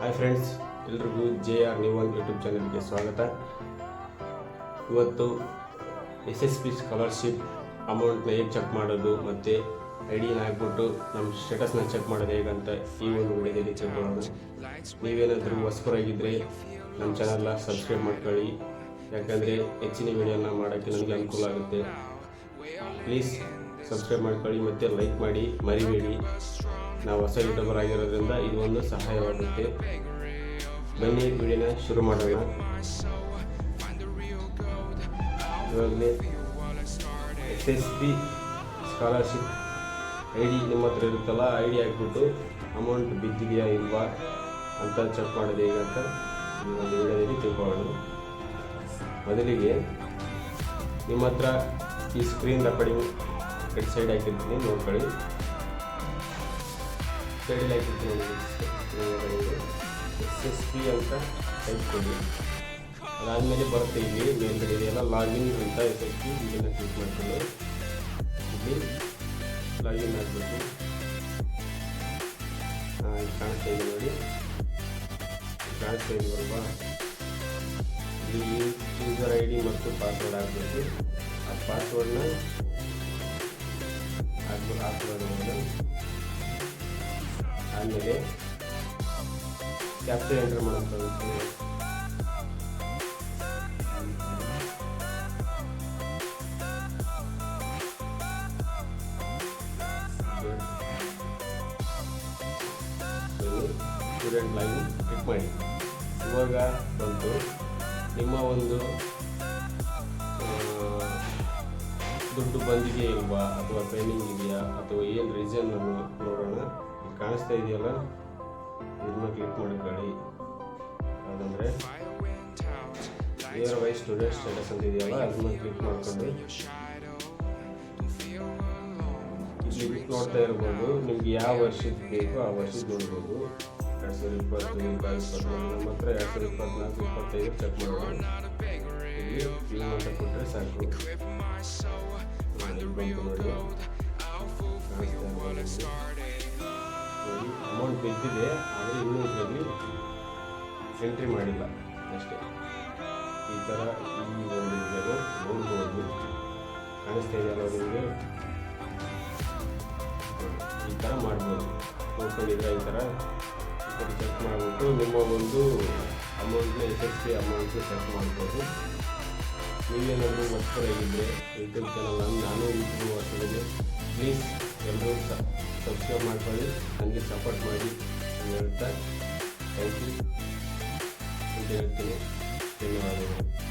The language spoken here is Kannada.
ಹಾಯ್ ಫ್ರೆಂಡ್ಸ್ ಎಲ್ರಿಗೂ J R new one YouTube ಚಾನಲ್ಗೆ ಸ್ವಾಗತ. ಇವತ್ತು ಎಸ್ ಎಸ್ ಪಿ ಸ್ಕಾಲರ್ಶಿಪ್ ಅಮೌಂಟ್ನ ಹೇಗೆ ಚೆಕ್ ಮಾಡೋದು ಮತ್ತು ಐ ಡಿನ ಹಾಕ್ಬಿಟ್ಟು ನಮ್ಮ ಸ್ಟೇಟಸ್ನ ಚೆಕ್ ಮಾಡೋದು ಹೇಗಂತ ಈ ಒಂದು ವಿಡಿಯೋದಲ್ಲಿ ಮಾಡೋದು. ನೀವೇನಾದರೂ ಹೊಸಬರಾಗಿದ್ದರೆ ನಮ್ಮ ಚಾನಲ್ನ ಸಬ್ಸ್ಕ್ರೈಬ್ ಮಾಡ್ಕೊಳ್ಳಿ. ಯಾಕಂದರೆ ಹೆಚ್ಚಿನ ವಿಡಿಯೋನ ಮಾಡೋಕ್ಕೆ ನನಗೆ ಅನುಕೂಲ ಆಗುತ್ತೆ. ಪ್ಲೀಸ್ ಸಬ್ಸ್ಕ್ರೈಬ್ ಮಾಡ್ಕೊಳ್ಳಿ ಮತ್ತು ಲೈಕ್ ಮಾಡಿ, ಮರಿಬೇಡಿ. ನಾವು ಹೊಸ ಯೂಟ್ಯೂಬರ್ ಆಗಿರೋದ್ರಿಂದ ಇದು ಒಂದು ಸಹಾಯವಾಗುತ್ತೆ. ಬನ್ನಿ ವಿಡಿಯೋನ ಶುರು ಮಾಡೋಣ. ಇವಾಗಲೇ S S P scholarship I D ನಿಮ್ಮ ಹತ್ರ ಇರುತ್ತಲ್ಲ ಐ ಡಿ ಹಾಕ್ಬಿಟ್ಟು ಅಮೌಂಟ್ ಬಿದ್ದಿದೆಯಾ ಇಲ್ವಾ ಅಂತ ಚೆಕ್ ಮಾಡಿದೆ ಈಗ ಅಂತ ಈ ಒಂದು ವಿಡಿಯೋದಲ್ಲಿ ತಿಳ್ಕೊಳ್ಳೋಣ. ಮೊದಲಿಗೆ ನಿಮ್ಮ ಹತ್ರ ಈ ಸ್ಕ್ರೀನ್ ರೆಕಾರ್ಡಿಂಗ್ ಸೈಡ್ ಹಾಕಿರ್ತೀನಿ, ನೋಡ್ಕೊಳ್ಳಿ. ಸೈಡಲ್ಲಿ ಲೈಫ್ ಎಸ್ ಎಸ್ ಪಿ ಅಂತ ಟೈಪ್ ಕೊಡಿ ಅದಾದಮೇಲೆ ಬರುತ್ತೆ ಇಲ್ಲಿ ಮೇಲ್ಗಡೆ ಇದೆಯಲ್ಲ ಲಾಗಿನ್ ಅಂತ ಎಸ್ ಎಸ್ ಪಿ ಇದನ್ನು ಕ್ಲಿಕ್ ಮಾಡ್ಕೊಂಡು ಇಲ್ಲಿ ಲಾಗಿನ್ ಆಗಬೇಕು ಕಾಣಿಸ್ತಾ ಇದೆ ನೋಡಿ ಕಾಣಿಸ್ತಾ ಕಾಣಿಸ್ತಾ ಇದೆಯಲ್ವಾ ಇಲ್ಲಿ ಯೂಸರ್ ಐ ಡಿ ಮತ್ತು ಪಾಸ್ವರ್ಡ್ ಹಾಕಬೇಕು ಆ ಪಾಸ್ವರ್ಡ್ನ ಹಾಕ್ಬೋದು ಹಾಕ್ಬೋದು ಆಮೇಲೆ ಕ್ಯಾಪ್ಚರ್ ಎಂಟರ್ ಮಾಡೋಕ್ಕಾಗುತ್ತೆ ಸ್ಟೂಡೆಂಟ್ ಲೈನ್ ಕ್ಲಿಕ್ ಮಾಡಿ. ಇವಾಗ ಬಂದು ನಿಮ್ಮ ಒಂದು ದುಡ್ಡು ಬಂದಿದೆಯಾ ಇಲ್ವಾ? ಅಥವಾ ಪೆಂಡಿಂಗ್ ಇದೆಯಾ? ಅಥವಾ ಏನು ರೀಸನ್ ನೋಡೋಣ. ಕಾಣಿಸ್ತಾ ಇದೆಯಲ್ಲ? ಇದನ್ನ ಕ್ಲಿಕ್ ಮಾಡ್ಕೊಳ್ಳಿ ಅದಂದರೆ ಇಯರ್ ವೈ ಸ್ಟೂಡೆಂಟ್ ಸ್ಟೇಟಸ್ ಅಂತ ಇದೆಯಲ್ಲ ಅದನ್ನ ಕ್ಲಿಕ್ ಮಾಡ್ಕೊಂಡು. ಇಲ್ಲಿ ನೋಡ್ತಾ ಇರ್ಬೋದು, ನಿಮ್ಗೆ ಯಾವ ವರ್ಷದ ಬೇಕು ಆ ವರ್ಷದ ನೋಡ್ಬೋದು. ಎರಡು ಸಾವಿರದ ಇಪ್ಪತ್ತು ಇಪ್ಪತ್ತು, ನಮ್ಮ ಹತ್ರ ಎರಡು ಸಾವಿರದ ಇಪ್ಪತ್ನಾಲ್ಕು, ಇಪ್ಪತ್ತೈದು ಚೆಕ್ ಮಾಡ್ಬೋದು. ಇಲ್ಲಿ ಕ್ಲೀನ್ ಅಂತ ಕೊಟ್ಟರೆ ಸಾಕು. ನೋಡಿ. ಬಿದ್ದಿದೆ, ಆದರೆ ಇನ್ನೂ ಇದರಲ್ಲಿ ಎಂಟ್ರಿ ಮಾಡಿಲ್ಲ. ಅಷ್ಟೇ. ಈ ಥರ ಈ ಒಂದು ಇದನ್ನು ನೋಡ್ಬೋದು. ಕಾಣಿಸ್ತಾ ಇದೆಯಲ್ಲ ನಿಮಗೆ? ಈ ಥರ ಮಾಡ್ಬೋದು. ನೋಡ್ಕೊಂಡಿದ್ರೆ ಈ ಥರ ಚೆಕ್ ಮಾಡಿಬಿಟ್ಟು ನಿಮ್ಮ ಒಂದು ಅಮೌಂಟ್ನ ಎಸ್ ಎಸ್ ಪಿ ಅಮೌಂಟ್ನ ಚೆಕ್ ಮಾಡ್ಬೋದು. ನೀವೇನಾದರೂ ಹೊಸಬರಾಗಿದ್ದರೆ ಯೂಟ್ಯೂಬ್ ಚಾನಲ್ ನಾನು ಸಬ್ಸ್ಕ್ರೈಬ್ ಮಾಡ್ಕೊಳ್ಳಿ. ನನಗೆ ಸಪೋರ್ಟ್ ಮಾಡಿ ಅಂತ ಹೇಳ್ತಾ ಥ್ಯಾಂಕ್ ಯು ಅಂತ ಹೇಳ್ತೀನಿ. ಧನ್ಯವಾದಗಳು.